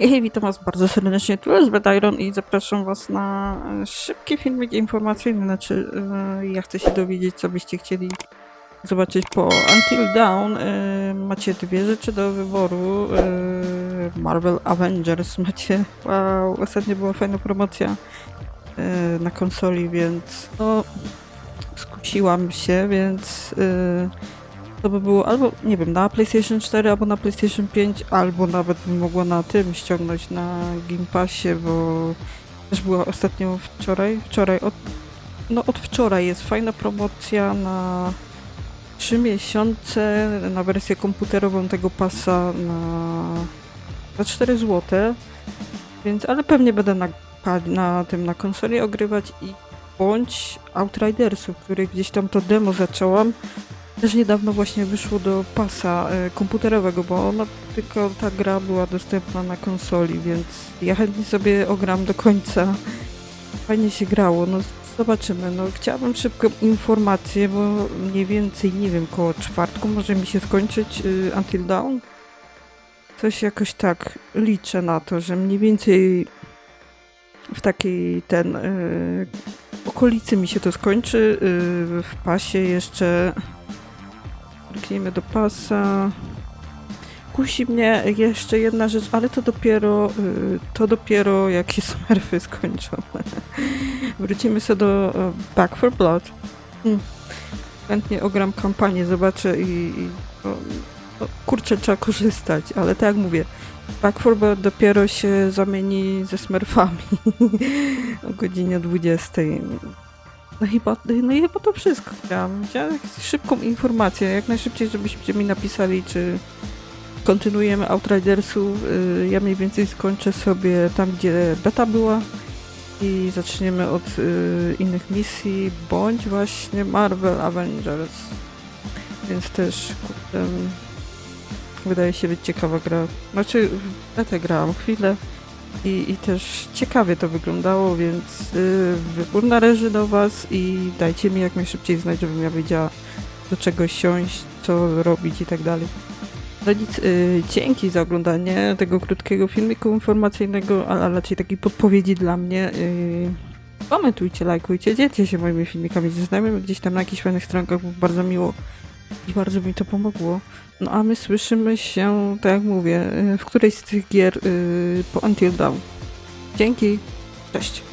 Hej, witam was bardzo serdecznie, tu jest Betiron i zapraszam was na e, szybki filmik informacyjny, znaczy e, ja chcę się dowiedzieć, co byście chcieli zobaczyć po Until Dawn. E, Macie dwie rzeczy do wyboru, Marvel Avengers macie, wow, ostatnio była fajna promocja na konsoli, więc no skusiłam się, więc to by było albo, nie wiem, na PlayStation 4, albo na PlayStation 5, albo nawet bym mogła na tym ściągnąć na Game Passie, bo też była ostatnio wczoraj, wczoraj, od, no od wczoraj jest fajna promocja na 3 miesiące na wersję komputerową tego pasa na, za 4 zł, więc, ale pewnie będę na, na tym, na konsoli ogrywać i bądź Outridersów, których gdzieś tam to demo zaczęłam, też niedawno właśnie wyszło do pasa e, komputerowego, bo ona, tylko ta gra była dostępna na konsoli, więc ja chętnie sobie ogram do końca. Fajnie się grało, no zobaczymy. No chciałabym szybką informację, bo mniej więcej, nie wiem, koło czwartku może mi się skończyć y, Until Dawn. Coś jakoś tak liczę na to, że mniej więcej w takiej ten y, okolicy mi się to skończy. Y, w pasie jeszcze Kliknijmy do pasa. Kusi mnie jeszcze jedna rzecz, ale to dopiero, y, to dopiero jak się smerfy skończą. Wrócimy sobie do e, Back for Blood. Hmm. Chętnie ogram kampanię, zobaczę i, i no, no, kurczę, trzeba korzystać, ale tak jak mówię, Back for Blood dopiero się zamieni ze smurfami o godzinie 20. No chyba, no i chyba to wszystko chciałam. Chciałam szybką informację, jak najszybciej, żebyście mi napisali, czy kontynuujemy Outridersów. Y, Ja mniej więcej skończę sobie tam, gdzie beta była i zaczniemy od y, innych misji, bądź właśnie Marvel Avengers. Więc też, wydaje się być ciekawa gra. Znaczy, betę grałam chwilę, i, I też ciekawie to wyglądało, więc y, wybór należy do Was i dajcie mi jak najszybciej znać, żebym ja wiedziała do czego siąść, co robić i tak dalej. No nic, y, dzięki za oglądanie tego krótkiego filmiku informacyjnego, a, a raczej takiej podpowiedzi dla mnie. Y, komentujcie, lajkujcie, dzielcie się moimi filmikami ze znajomymi gdzieś tam na jakichś fajnych stronkach, bo bardzo miło i bardzo mi to pomogło. No a my słyszymy się, tak jak mówię, w którejś z tych gier y, po Until Dawn. Dzięki, cześć.